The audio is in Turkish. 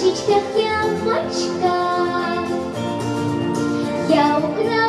косичках ямочка. Я украла